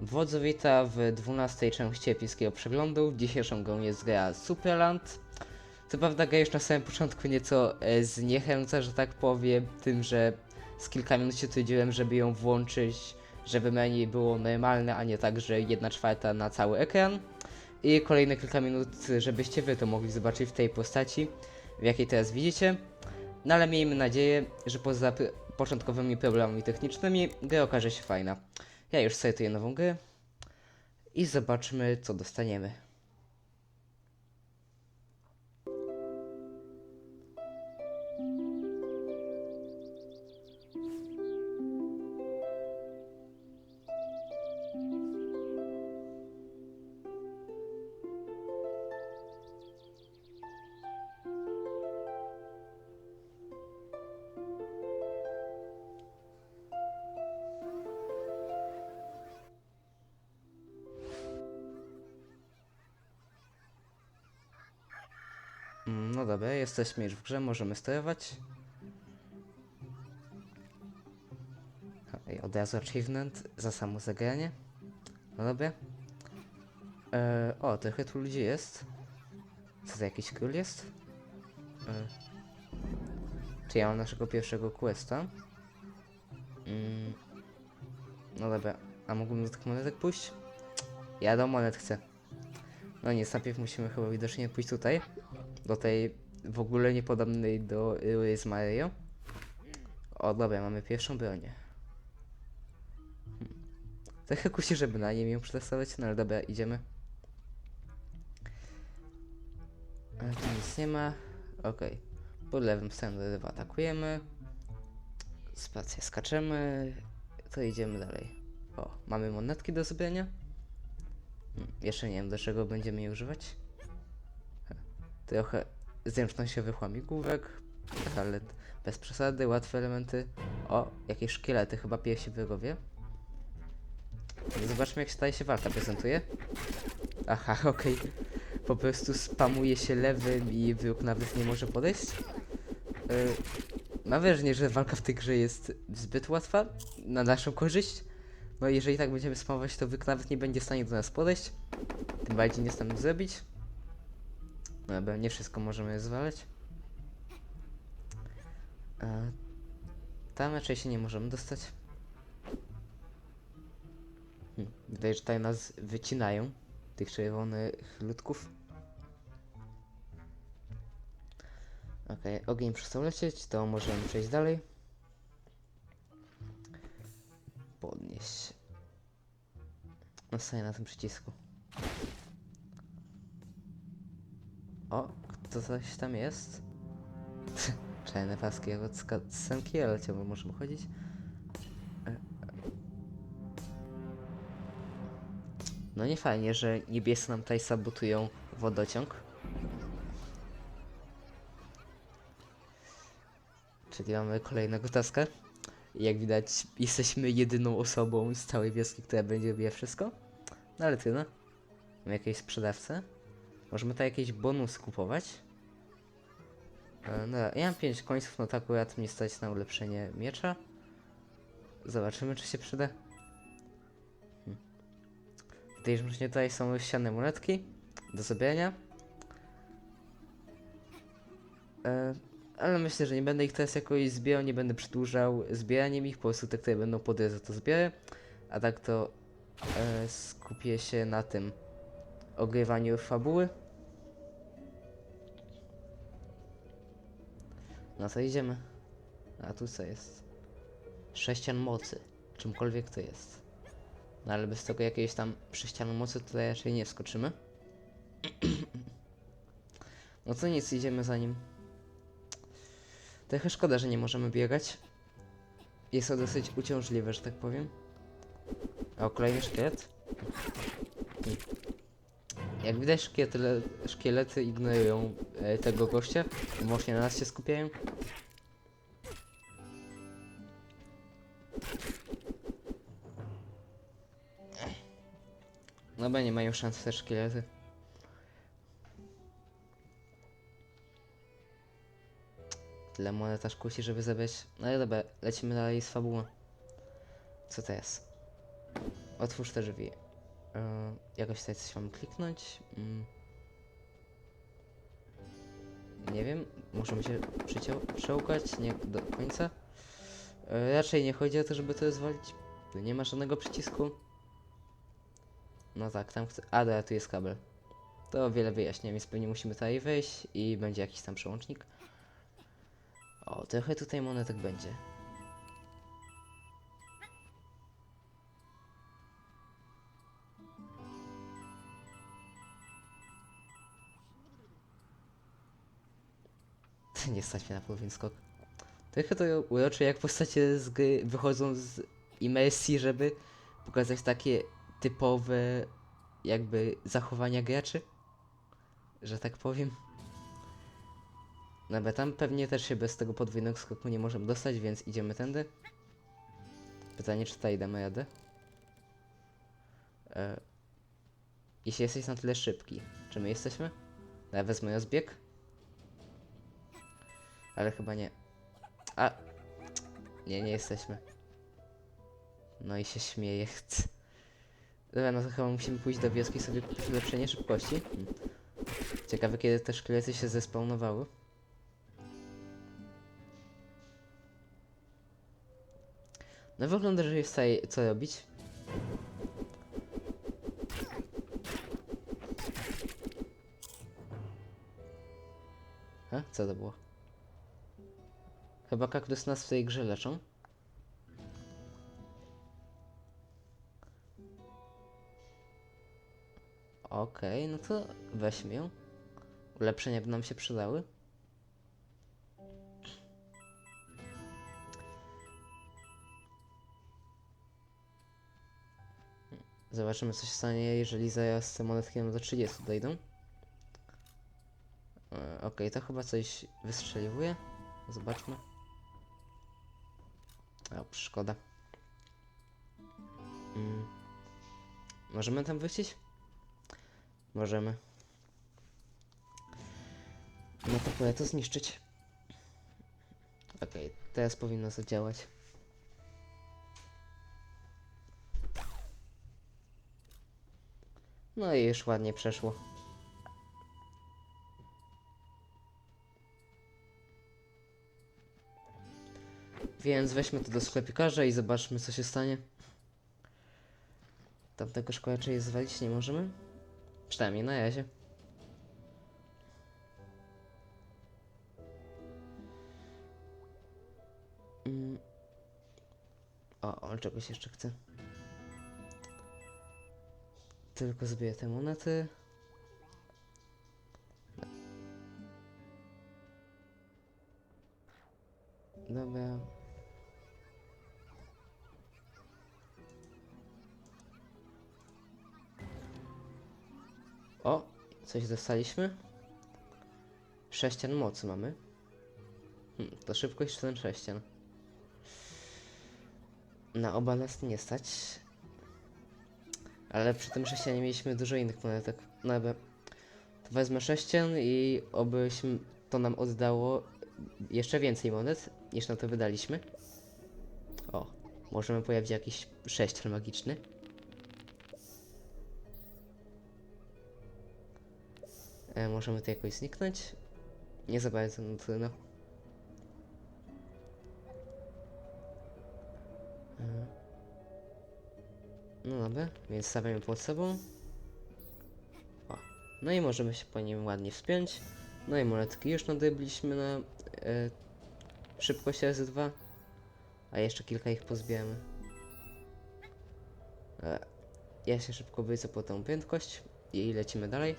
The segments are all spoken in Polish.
Wodzu wita w 12 części epickiego przeglądu. Dzisiejszą grą jest gra Superland. Co prawda gra już na samym początku nieco e, zniechęca, że tak powiem, tym, że z kilka minut się trudziłem, żeby ją włączyć, żeby menu było normalne, a nie tak, że 1 czwarta na cały ekran. I kolejne kilka minut, żebyście wy to mogli zobaczyć w tej postaci, w jakiej teraz widzicie. No ale miejmy nadzieję, że poza początkowymi problemami technicznymi, gra okaże się fajna. Ja już startuję nową grę i zobaczmy, co dostaniemy. No dobra, jesteśmy już w grze, możemy sterować. I od razu achievement za samo zagranie. No dobra. E, o, trochę tu ludzi jest. Co to jakiś król jest? E, czy ja mam naszego pierwszego questa? Mm, no dobra, a mógłbym do tych monetek pójść? Ja do monet chcę. No nic, najpierw musimy chyba widocznie pójść tutaj. Do tej w ogóle niepodobnej do z Mario. O, dobra, mamy pierwszą bronię. Hmm. Trochę kusi, żeby na niej ją przetestować, no ale dobra, idziemy. Ale tu nic nie ma. Okej. Pod lewym stroną atakujemy. Spację skaczemy. To idziemy dalej. O, mamy monetki do zbrania. Hmm, Jeszcze nie wiem, do czego będziemy je używać. Trochę zręcznościowych łamigłówek, ale bez przesady, łatwe elementy. O, jakieś szkielety, chyba pierwsi wrogowie. Zobaczmy jak się staje się walka prezentuje. Aha, okej. Po prostu spamuje się lewym i wróg nawet nie może podejść. Yy, mam wrażenie, że walka w tej grze jest zbyt łatwa na naszą korzyść. No jeżeli tak będziemy spamować, to wróg nawet nie będzie w stanie do nas podejść. Tym bardziej nie stanie zrobić. No Dobra, nie wszystko możemy zwalać. E, tam raczej się nie możemy dostać. Hm, Wydaje, że tutaj nas wycinają, tych czerwonych ludków. Okej, ogień przestał lecieć, to możemy przejść dalej. Podnieść. No staję na tym przycisku. O, kto coś tam jest? Czarne paski jak od scenki, ale ciągle możemy chodzić. E, e. No nie fajnie, że niebiescy nam tutaj sabotują wodociąg. Czyli mamy kolejnego taska. Jak widać, jesteśmy jedyną osobą z całej wioski, która będzie robiła wszystko. No ale tyle. Mamy jakiegoś sprzedawcę. Możemy tutaj jakieś bonus kupować. E, No, ja mam 5 końców, no to akurat mnie stać na ulepszenie miecza. Zobaczymy, czy się przyda. Hmm. Tutaj już tutaj są ściane monetki do zabierania. E, ale myślę, że nie będę ich teraz jakoś zbierał, nie będę przedłużał zbieraniem ich, po prostu te, które będą po to zbiorę. A tak to e, skupię się na tym ogrywaniu fabuły. No to idziemy. A tu co jest? Sześcian mocy. Czymkolwiek to jest. No ale bez tego jakiejś tam sześcianu mocy tutaj raczej nie wskoczymy. no to nic, idziemy za nim. Trochę szkoda, że nie możemy biegać. Jest to dosyć uciążliwe, że tak powiem. O, kolejny szkielet. Jak widać, szkielety, szkielety ignorują e, tego gościa, właśnie na nas się skupiają. No bo nie mają szans te szkielety. Tyle monet aż kusi, żeby zabrać. No i dobra, lecimy dalej z fabułą. Co to jest? Otwórz te drzwi. E, jakoś tutaj coś mam kliknąć. Mm. Nie wiem, możemy się przełkać, nie do końca. E, raczej nie chodzi o to, żeby to zwalić. Tu nie ma żadnego przycisku. No tak, tam chcę. A, dobra, tu jest kabel. To wiele wyjaśnia, więc pewnie musimy tutaj wejść i będzie jakiś tam przełącznik. O, trochę tutaj monetek będzie. Nie stać mnie na połowin skok. Trochę to urocze jak postacie z gry wychodzą z imersji, żeby pokazać takie typowe jakby zachowania graczy. Że tak powiem. Dobra, tam pewnie też się bez tego podwójnego skoku nie możemy dostać, więc idziemy tędy. Pytanie, czy tutaj damy radę? E, jeśli jesteś na tyle szybki, czy my jesteśmy? Ja wezmę rozbieg. Ale chyba nie. A! Nie, nie jesteśmy. No i się śmieje. Dobra, no to chyba musimy pójść do wioski sobie kupić szybkości. Ciekawe kiedy te szkielety się zespawnowały. No wygląda, że jest tutaj co robić. A? Co to było? Chyba kaktus nas w tej grze leczą. Okej, no to weźmy ją. Ulepszenia by nam się przydały. Zobaczymy co się stanie, jeżeli zaraz te monetki nam do 30 dojdą. E, Okej, to chyba coś wystrzeliwuje. Zobaczmy. O, szkoda. Mm. Możemy tam wrócić? Możemy. No to pora to zniszczyć. Okej, teraz powinno zadziałać. No i już ładnie przeszło. Więc weźmy to do sklepikarza i zobaczmy co się stanie. Tamtego szkołeczej zwalić nie możemy? Przynajmniej na razie. Mm. O, on czegoś jeszcze chce. Tylko zbiję te monety. Dobra. O, coś dostaliśmy. Sześcian mocy mamy. Hmm, to szybkość ten sześcian. Na oba nas nie stać. Ale przy tym sześcianie mieliśmy dużo innych monetek. No dobra. To wezmę sześcian i obyśmy to nam oddało jeszcze więcej monet niż na to wydaliśmy. O, możemy pojawić jakiś sześcian magiczny. E, możemy tu jakoś zniknąć. Nie za bardzo, no to no. E, No dobra, więc stawiamy pod sobą. O, no i możemy się po nim ładnie wspiąć. No i monetki już nadybliśmy na e, szybkość razy dwa. A jeszcze kilka ich pozbieramy. E, ja się szybko po tą prędkość i lecimy dalej.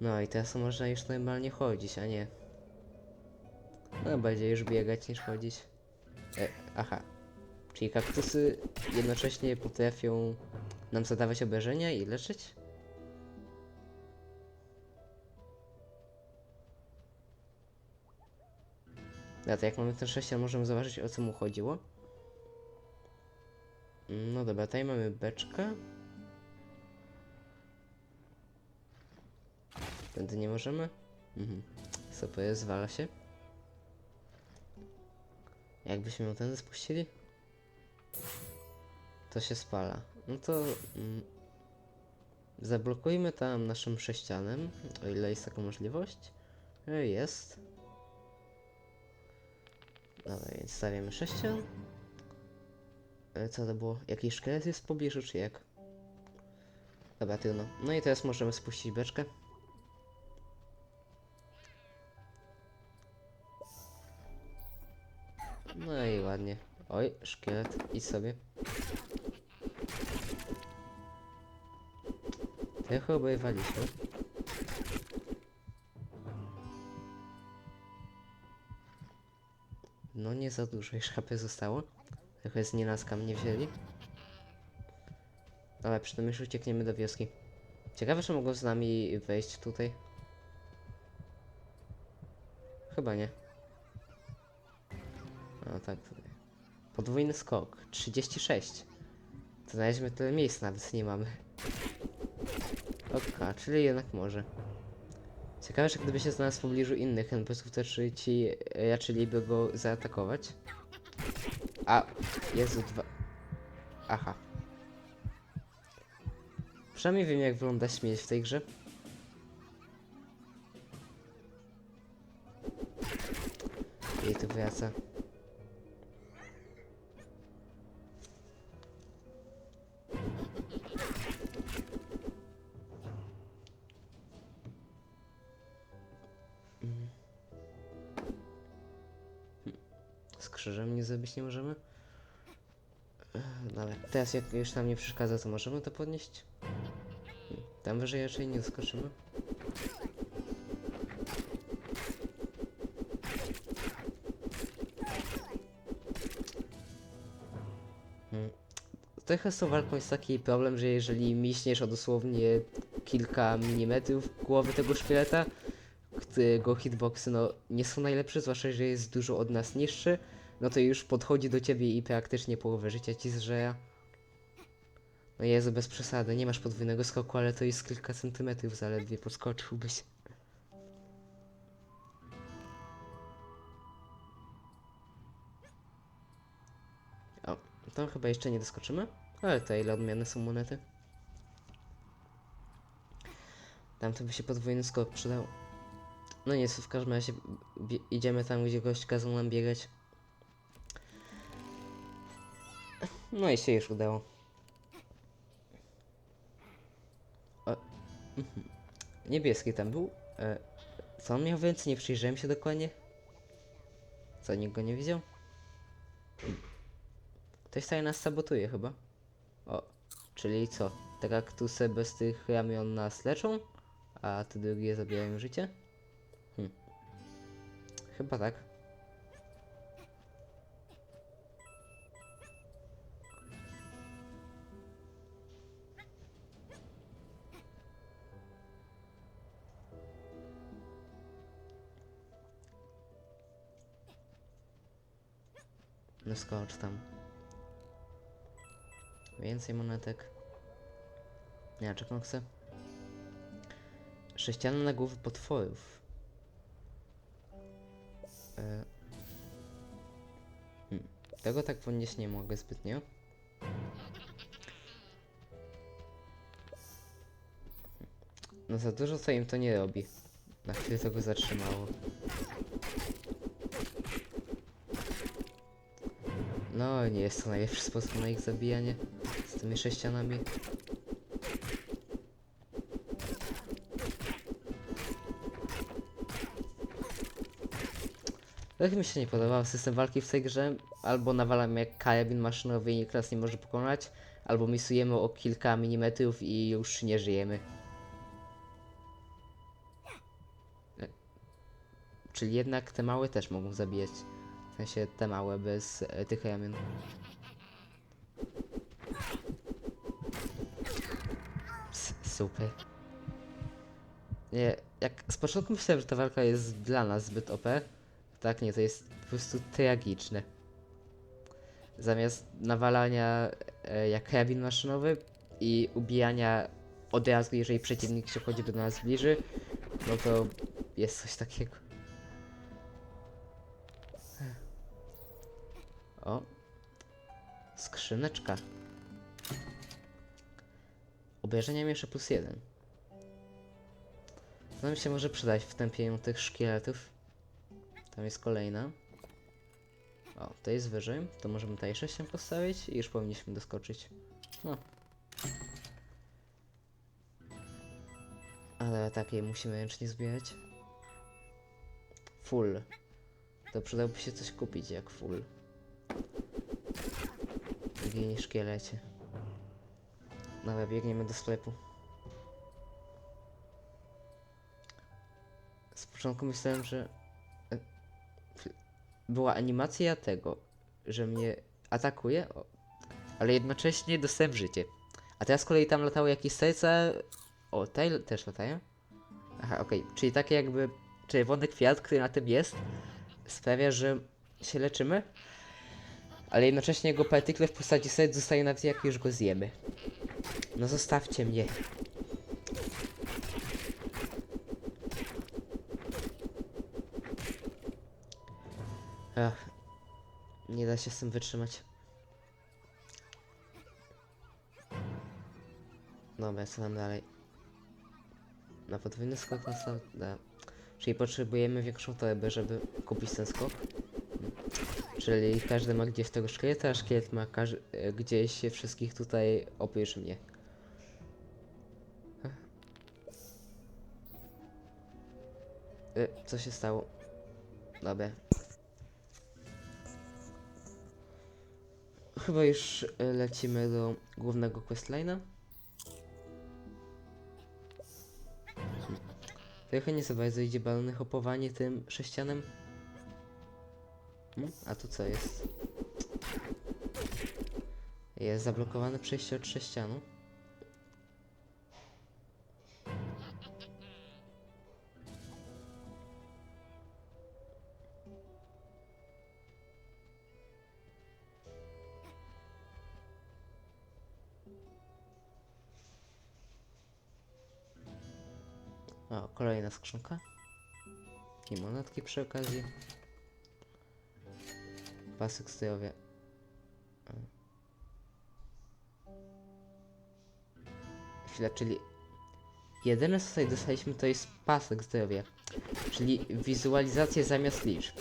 No i teraz można już normalnie chodzić, a nie. No będzie już biegać niż chodzić. E, aha. Czyli kaktusy jednocześnie potrafią nam zadawać obrażenia i leczyć? No to jak mamy ten sześcian, możemy zobaczyć o co mu chodziło. No dobra, tutaj mamy beczkę. Tędy nie możemy? Mhm. Jest? Zwala się? Jakbyśmy ją ten spuścili? To się spala. No to... Mm, zablokujmy tam naszym sześcianem, o ile jest taka możliwość. E, Jest. Dobra, więc stawiamy sześcian. E, Co to było? Jakiś szkielet jest w pobliżu, czy jak? Dobra, trudno. No i teraz możemy spuścić beczkę. No i ładnie. Oj, szkielet, idź sobie. Trochę obejwaliśmy. No nie za dużo już HP zostało. Trochę z nienaska mnie wzięli. Ale tym już uciekniemy do wioski. Ciekawe, czy mogą z nami wejść tutaj. Chyba nie. A tak tutaj. Podwójny skok. 36. To znaleźliśmy tyle miejsc nawet nie mamy. Oka, czyli jednak może. Ciekawe, że gdyby się znalazł w pobliżu innych NPC-ów, to czy ci raczyliby go zaatakować? A, Jezu, dwa... Aha. Przynajmniej wiem, jak wygląda śmierć w tej grze. I tu wraca. Krzyżem nie zrobić nie możemy? Dobra, teraz jak już nam nie przeszkadza, to możemy to podnieść? Tam wyżej raczej nie skoczymy. Hmm. Trochę z tą walką jest taki problem, że jeżeli miśniesz o dosłownie kilka milimetrów głowy tego szkieleta, którego hitboxy no nie są najlepsze, zwłaszcza, że jest dużo od nas niższy, no to już podchodzi do ciebie i praktycznie połowę życia ci zżera. No Jezu, bez przesady, nie masz podwójnego skoku, ale to jest kilka centymetrów zaledwie podskoczyłbyś. O, to chyba jeszcze nie doskoczymy, ale to ile odmienne są monety. Tam to by się podwójny skok przydał. No nie, w każdym razie idziemy tam, gdzie gość kazał nam biegać. No i się już udało. O, mhm. Niebieski tam był. E, co on miał więcej? Nie przyjrzałem się dokładnie. Co, nikt go nie widział? Ktoś tutaj nas sabotuje chyba. O, czyli co? Te kaktusy bez tych ramion nas leczą? A te drugie zabierają życie? Hmm. Chyba tak. No skocz tam. Więcej monetek. Ja czekam chcę. Sześciana na głowy potworów. E... Hmm. Tego tak podnieść nie mogę zbytnio. No za dużo co im to nie robi. Na chwilę to go zatrzymało. No, nie jest to najlepszy sposób na ich zabijanie z tymi sześcianami. Tak mi się nie podobał system walki w tej grze. Albo nawalam jak karabin maszynowy i nikt nas nie może pokonać, albo misujemy o kilka milimetrów i już nie żyjemy. E, Czyli jednak te małe też mogą zabijać. W sensie te małe bez e, tych ramion. Super. Nie, jak z początku myślałem, że ta walka jest dla nas zbyt OP. Tak, nie, to jest po prostu tragiczne. Zamiast nawalania e, jak karabin maszynowy i ubijania od razu, jeżeli przeciwnik się chodzi do nas bliży, no to jest coś takiego. O. Skrzyneczka. Obejrzenia jeszcze plus jeden. To nam się może przydać w tępieniu tych szkieletów. Tam jest kolejna. O, to jest wyżej. To możemy tutaj jeszcze się postawić i już powinniśmy doskoczyć. No. Ale takiej musimy ręcznie zbierać. Full. To przydałoby się coś kupić jak full. Ginie szkielecie. Dobra, biegniemy do sklepu. Z początku myślałem, że e, była animacja tego, że mnie atakuje, ale jednocześnie dostałem życie. A teraz z kolei tam latały jakieś serca. O, tutaj też latają? Aha, okej. Czyli takie jakby czerwony kwiat, który na tym jest, sprawia, że się leczymy, ale jednocześnie jego partykle w postaci serc zostają nawet jak już go zjemy. No zostawcie mnie. Ach, nie da się z tym wytrzymać. Dobra, co tam dalej? Na podwójny skok na sam... Czyli potrzebujemy większą torebę, żeby kupić ten skok. Czyli każdy ma gdzieś tego szkieleta, a szkielet ma e, gdzieś wszystkich tutaj oprócz mnie. E, Co się stało? Dobra. Chyba już e, lecimy do głównego questline'a. Trochę nie za bardzo idzie balony hopowanie tym sześcianem. Hmm? A tu co jest? Jest zablokowane przejście od sześcianu. O, kolejna skrzynka. I monetki przy okazji. Pasek zdrowia. Chwila, czyli jedyne co tutaj dostaliśmy to jest pasek zdrowia. Czyli wizualizacja zamiast liczb.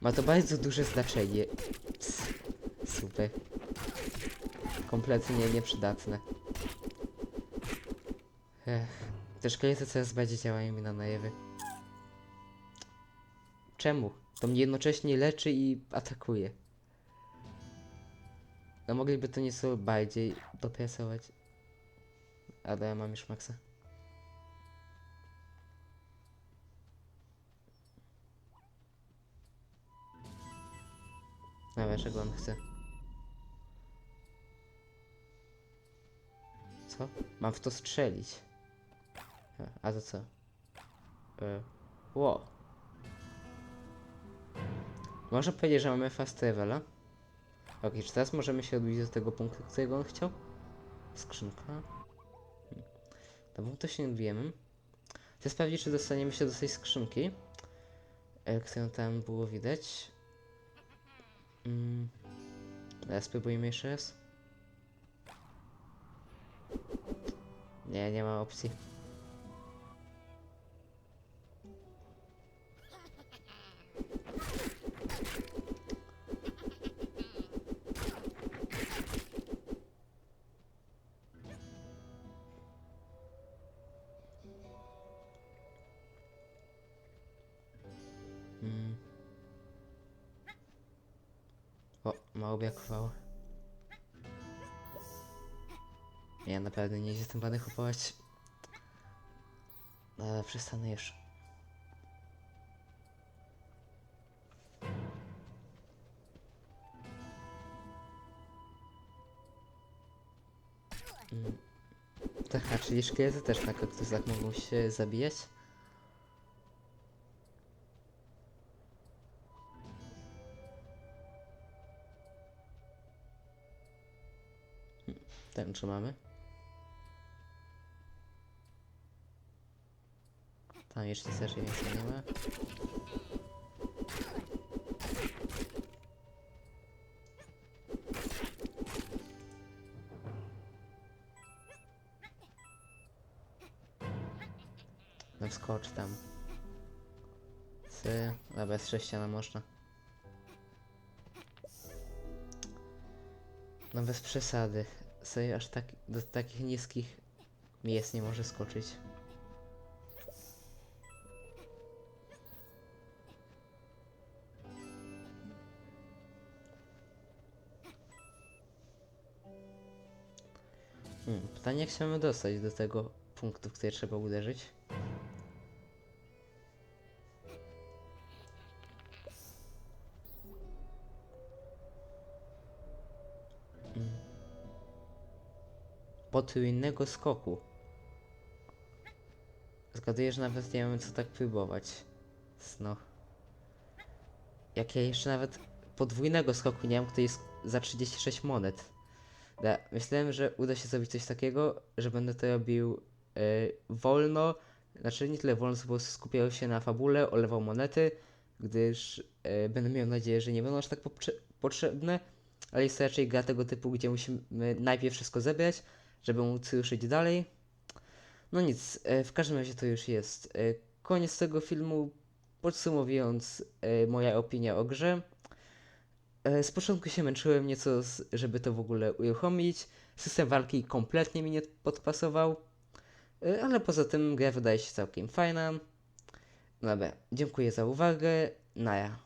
Ma to bardzo duże znaczenie. Ps, super. Kompletnie nieprzydatne. Ech. Te szkielety coraz bardziej działają mi na nerwy. Czemu? To mnie jednocześnie leczy i atakuje. No mogliby to nieco bardziej dopracować. Ale ja mam już maksa. Dobra, czego on chce? Co? Mam w to strzelić. A, to co? E, ło. Można powiedzieć, że mamy fast travela. Ok, czy teraz możemy się odbić do tego punktu, którego on chciał? Skrzynka. Hmm. Dobra, to się nie odbijemy. Chcę sprawdzić, czy dostaniemy się do tej skrzynki, którą tam było widać. Mm. Teraz spróbujmy jeszcze raz. Nie, nie ma opcji. O, mało brakowało. Ja naprawdę nie tym panem kupować. Ale przestanę już. Mm. Tak, a czyli też na kaktusach mogą się zabijać? Tęczy mamy. Tam jeszcze też więcej nie ma. No wskocz tam. Sy, a bez sześciana można. No bez przesady. Sobie aż tak, do takich niskich miejsc nie może skoczyć. Hmm, pytanie jak się dostać do tego punktu, w który trzeba uderzyć. Potrójnego skoku. Zgaduję, że nawet nie wiem co tak próbować. No. Jak ja jeszcze nawet podwójnego skoku nie mam, który jest za 36 monet. Da, myślałem, że uda się zrobić coś takiego, że będę to robił e, wolno, znaczy nie tyle wolno, prostu skupiał się na fabule, olewał monety, gdyż e, będę miał nadzieję, że nie będą aż tak potrzebne, ale jest to raczej gra tego typu, gdzie musimy najpierw wszystko zebrać, żeby móc ruszyć dalej. No nic, e, w każdym razie to już jest e, koniec tego filmu. Podsumowując, e, moja opinia o grze. Z początku się męczyłem nieco, żeby to w ogóle uruchomić. System walki kompletnie mi nie podpasował. Ale poza tym gra wydaje się całkiem fajna. Dobra, dziękuję za uwagę. Naja.